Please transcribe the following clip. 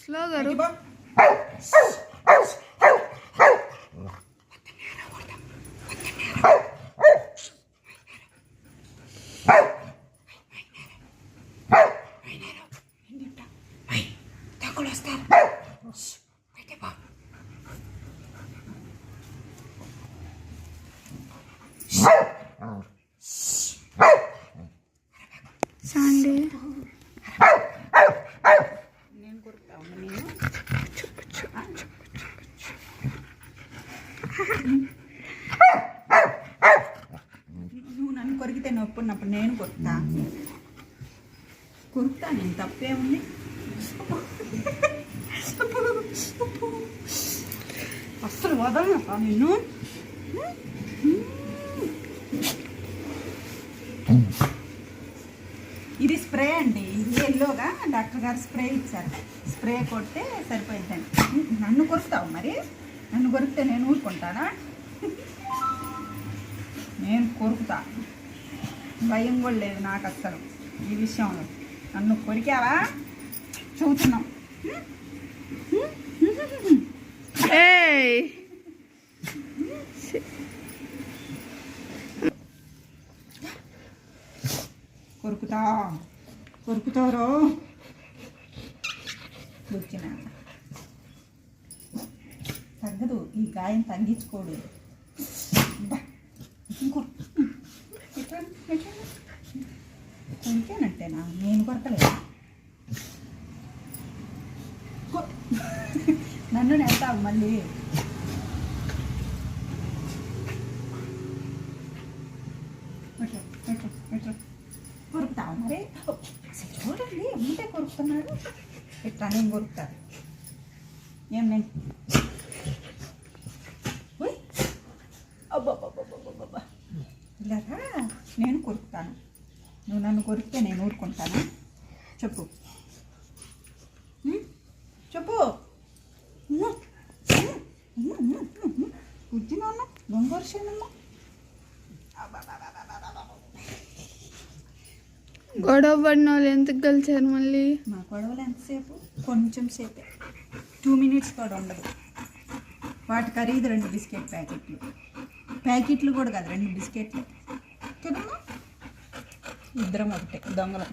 Slow గారు Sandy నేను కొరుకుతాను నేను నువ్వు నన్ను కొరికితే నొప్పి ఉన్నప్పుడు నేను కొరుకుతా? కొరుకుతా నేను తప్పేముంది అస్సలు వదలను నిన్ను. ఇది స్ప్రే అండి. ఇది ఎల్లోగా డాక్టర్ గారు స్ప్రే ఇచ్చారు. స్ప్రే కొడితే సరిపోయిందండి నన్ను కొరుకుతావు మరి? నన్ను కొరికితే నేను ఊరుకుంటానా? నేను కొరుకుతా. భయం కూడా లేదు నాకు అస్సలు ఈ విషయంలో. నన్ను కొరికావా? చూస్తున్నాం కొరుకుతా. కొరుకుతారో? వచ్చిన. తగ్గదు ఈ గాయం తగ్గించుకోడు. బా, కొరికానంటేనా నేను కొరకలేదు? నన్ను నేస్తావు మళ్ళీ. కొరుకుతావు మరి? చూడండి ఉంటే కొరుకుతున్నాడు ఇట్లా నేను కొరుకుతాను ఏం నేను? నేను కొరుకుతాను. నువ్వు నన్ను కొరికితే నేను ఊరుకుంటాను? చెప్పు? చెప్పు. గొంగూరసేనమ్మా. గొడవ పడిన వాళ్ళు ఎందుకు కలిసారు మళ్ళీ? మా గొడవలు ఎంతసేపు? కొంచెం సేపే. టూ మినిట్స్ కూడా ఉండదు. వాటి ఖరీదు రెండు బిస్కెట్ ప్యాకెట్లు. ప్యాకెట్లు కూడా కాదు రెండు బిస్కెట్లు. కదమ్మా ఇద్దరం ఒకటే దొంగలం.